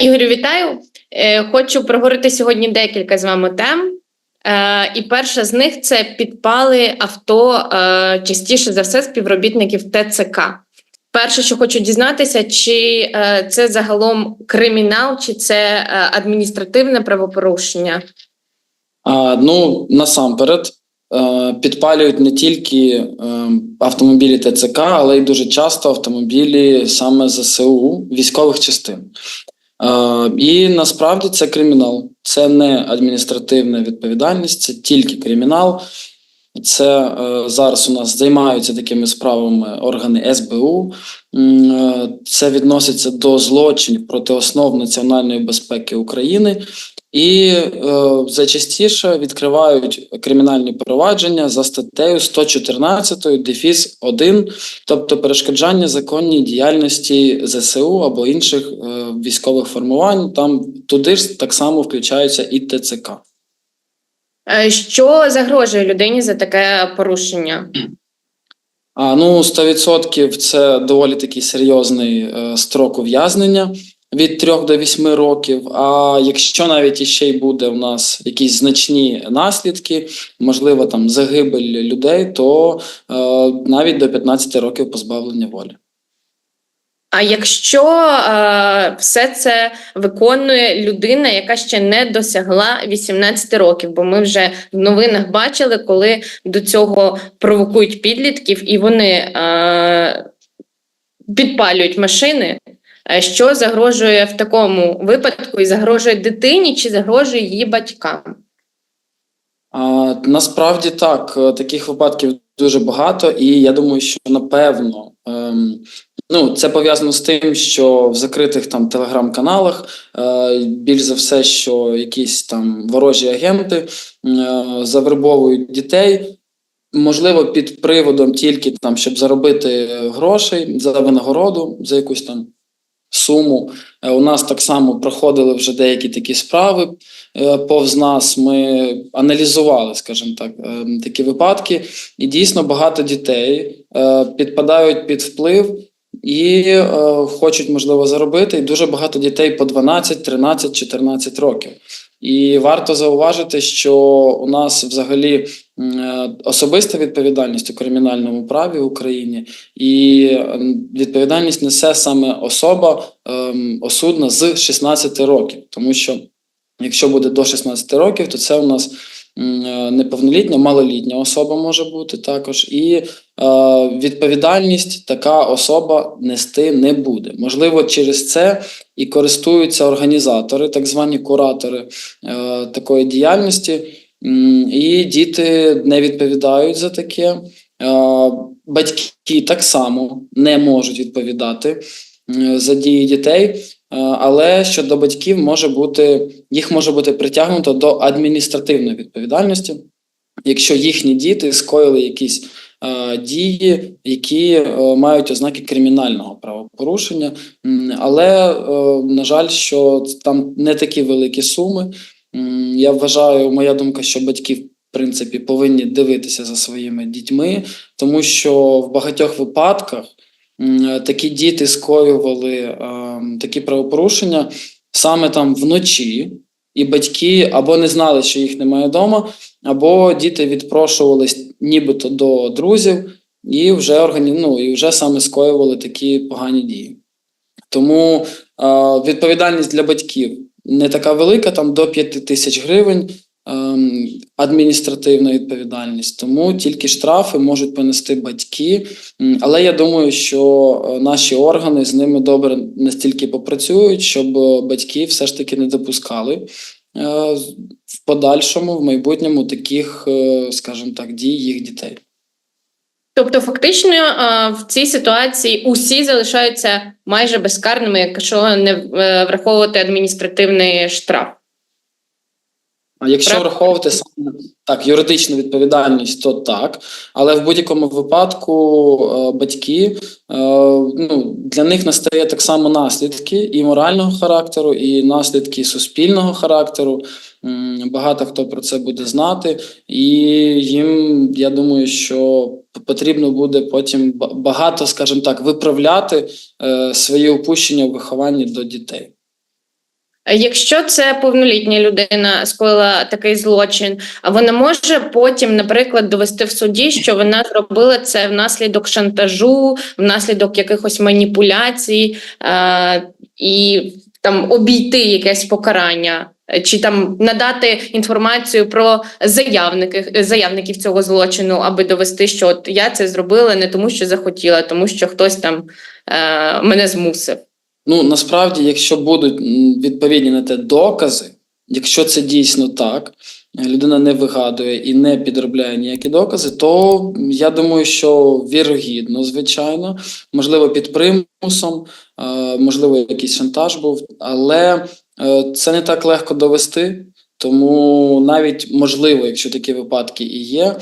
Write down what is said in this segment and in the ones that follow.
Ігорю, вітаю. Е, Хочу проговорити сьогодні декілька з вами тем. Е, І перша з них це підпали авто е, частіше за все співробітників ТЦК. Перше, що хочу дізнатися, чи це загалом кримінал, чи це адміністративне правопорушення. Ну, насамперед, підпалюють не тільки автомобілі ТЦК, але й дуже часто автомобілі саме ЗСУ військових частин. Е, і насправді це кримінал, це не адміністративна відповідальність, це тільки кримінал. Це е, зараз у нас займаються такими справами органи СБУ. Е, Це відноситься до злочинів проти основ національної безпеки України. І е, зачастіше відкривають кримінальні провадження за статтею 114 дефіс 1, тобто перешкоджання законній діяльності ЗСУ або інших е, військових формувань. Там туди ж так само включаються і ТЦК. Е, Що загрожує людині за таке порушення? А ну 100% це доволі такий серйозний е, строк ув'язнення від 3 до 8 років. А якщо навіть іще й буде у нас якісь значні наслідки, можливо, там загибель людей, то е, навіть до 15 років позбавлення волі. А якщо е, все це виконує людина, яка ще не досягла 18 років, бо ми вже в новинах бачили, коли до цього провокують підлітків і вони е, підпалюють машини. Е, Що загрожує в такому випадку і загрожує дитині чи загрожує її батькам? Насправді так, е, таких випадків дуже багато, і я думаю, що напевно ем, ну, це пов'язано з тим, що в закритих там телеграм-каналах е, більш за все, що якісь там ворожі агенти завербовують дітей. Можливо, під приводом тільки там, щоб заробити грошей за винагороду, за якусь там суму. Е, У нас так само проходили вже деякі такі справи е, повз нас. Ми аналізували, скажімо так, е, такі випадки, і дійсно багато дітей підпадають під вплив і хочуть, можливо, заробити. І дуже багато дітей по 12, 13, 14 років. І варто зауважити, що у нас взагалі е, особиста відповідальність у кримінальному праві в Україні, і е, відповідальність несе саме особа ем, осудна з 16 років, тому що якщо буде до 16 років, то це у нас неповнолітня, малолітня особа може бути також, і е, відповідальність така особа нести не буде. Можливо, через це і користуються організатори, так звані куратори е, такої діяльності, і діти не відповідають за таке. Е, Батьки так само не можуть відповідати е, за дії дітей, е, але щодо батьків може бути їх може бути притягнуто до адміністративної відповідальності, якщо їхні діти скоїли якісь е, дії, які е, мають ознаки кримінального правопорушення. Але е, на жаль, що там не такі великі суми. Я вважаю, моя думка, що батьки в принципі повинні дивитися за своїми дітьми, тому що в багатьох випадках такі діти скоювали е, такі правопорушення саме там вночі, і батьки або не знали, що їх немає вдома, або діти відпрошувались нібито до друзів і вже органі... ну, і вже саме скоювали такі погані дії. Тому е, відповідальність для батьків не така велика, там до 5 тисяч гривень адміністративна відповідальність. Тому тільки штрафи можуть понести батьки. Але я думаю, що е, наші органи з ними добре настільки попрацюють, щоб е, батьки все ж таки не допускали е, в подальшому, в майбутньому таких, скажімо так, дій їх дітей. Тобто, фактично, в цій ситуації усі залишаються майже безкарними, якщо не враховувати адміністративний штраф. А якщо враховувати саме так, юридичну відповідальність, то так. Але в будь-якому випадку е, батьки е, ну, для них настає так само наслідки і морального характеру, і наслідки суспільного характеру. Багато хто про це буде знати, і їм я думаю, що потрібно буде потім ба- багато, скажімо так, виправляти е, свої упущення в вихованні до дітей. Якщо це повнолітня людина скоїла такий злочин, а вона може потім, наприклад, довести в суді, що вона зробила це внаслідок шантажу, внаслідок якихось маніпуляцій е, і там обійти якесь покарання, чи там надати інформацію про заявників, заявників цього злочину, аби довести, що от я це зробила не тому, що захотіла, а тому що хтось там е, мене змусив. Ну насправді, якщо будуть відповідні на те докази, якщо це дійсно так, людина не вигадує і не підробляє ніякі докази, то я думаю, що вірогідно, звичайно, можливо, під примусом, можливо, якийсь шантаж був, але е, це не так легко довести. Тому навіть можливо, якщо такі випадки і є,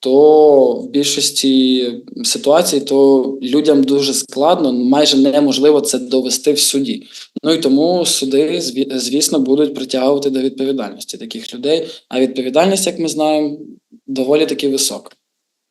то в більшості ситуацій то людям дуже складно, майже неможливо це довести в суді. Ну і тому суди, звісно, будуть притягувати до відповідальності таких людей. А відповідальність, як ми знаємо, доволі таки висока.